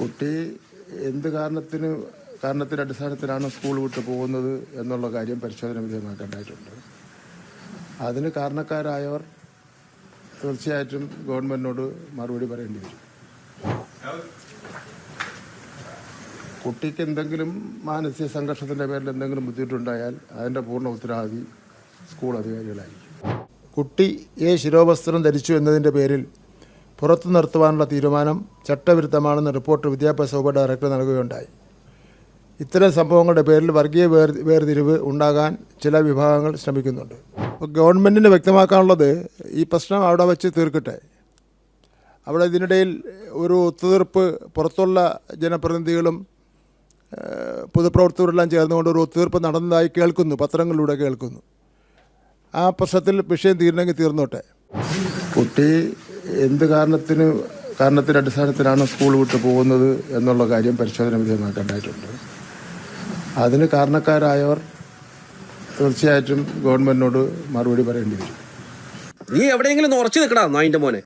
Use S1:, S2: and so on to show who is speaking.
S1: കുട്ടി എന്ത് കാരണത്തിന് കാരണത്തിന്റെ അടിസ്ഥാനത്തിലാണ് സ്കൂൾ വിട്ടു പോകുന്നത് എന്നുള്ള കാര്യം പരിശോധന വിധേയമാക്കേണ്ടതായിട്ടുണ്ട്. അതിന് കാരണക്കാരായവർ തീർച്ചയായിട്ടും ഗവൺമെന്റിനോട് മറുപടി പറയേണ്ടി വരും. കുട്ടിക്ക് എന്തെങ്കിലും മാനസിക സംഘർഷത്തിന്റെ പേരിൽ എന്തെങ്കിലും ബുദ്ധിമുട്ടുണ്ടായാൽ അതിന്റെ പൂർണ ഉത്തരവാദി സ്കൂൾ അധികാരികളായിരിക്കും. കുട്ടി ഏ ശിരോവസ്ത്രം ധരിച്ചു എന്നതിന്റെ പേരിൽ പുറത്തു നിർത്തുവാനുള്ള തീരുമാനം ചട്ടവിരുദ്ധമാണെന്ന് റിപ്പോർട്ട് വിദ്യാഭ്യാസ വകുപ്പ് ഡയറക്ടർ നൽകുകയുണ്ടായി. ഇത്തരം സംഭവങ്ങളുടെ പേരിൽ വർഗീയ വേർ വേർതിരിവ് ഉണ്ടാകാൻ ചില വിഭാഗങ്ങൾ ശ്രമിക്കുന്നുണ്ട്. ഗവൺമെന്റിന് വ്യക്തമാക്കാനുള്ളത് ഈ പ്രശ്നം അവിടെ വെച്ച് തീർക്കട്ടെ. അവിടെ ഇതിനിടയിൽ ഒരു ഒത്തുതീർപ്പ് പുറത്തുള്ള ജനപ്രതിനിധികളും പൊതുപ്രവർത്തകരെല്ലാം ചേർന്നുകൊണ്ട് ഒരു ഒത്തുതീർപ്പ് നടന്നതായി കേൾക്കുന്നു പത്രങ്ങളിലൂടെ കേൾക്കുന്നു. ആ പ്രശ്നത്തിൽ വിഷയം തീരണമെങ്കിൽ തീർന്നോട്ടെ. കുട്ടി എന്ത് കാരണത്തിന് കാരണത്തിന്റെ അടിസ്ഥാനത്തിലാണ് സ്കൂൾ വിട്ട് പോകുന്നത് എന്നുള്ള കാര്യം പരിശോധന വിധേയമാക്കേണ്ടതായിട്ടുണ്ട് അതിന് കാരണക്കാരായവർ തീർച്ചയായിട്ടും ഗവൺമെന്റിനോട് മറുപടി പറയേണ്ടി വരും.
S2: നീ എവിടെയെങ്കിലും ഉറച്ചു നിൽക്കടാ നായിന്റെ മോനെ.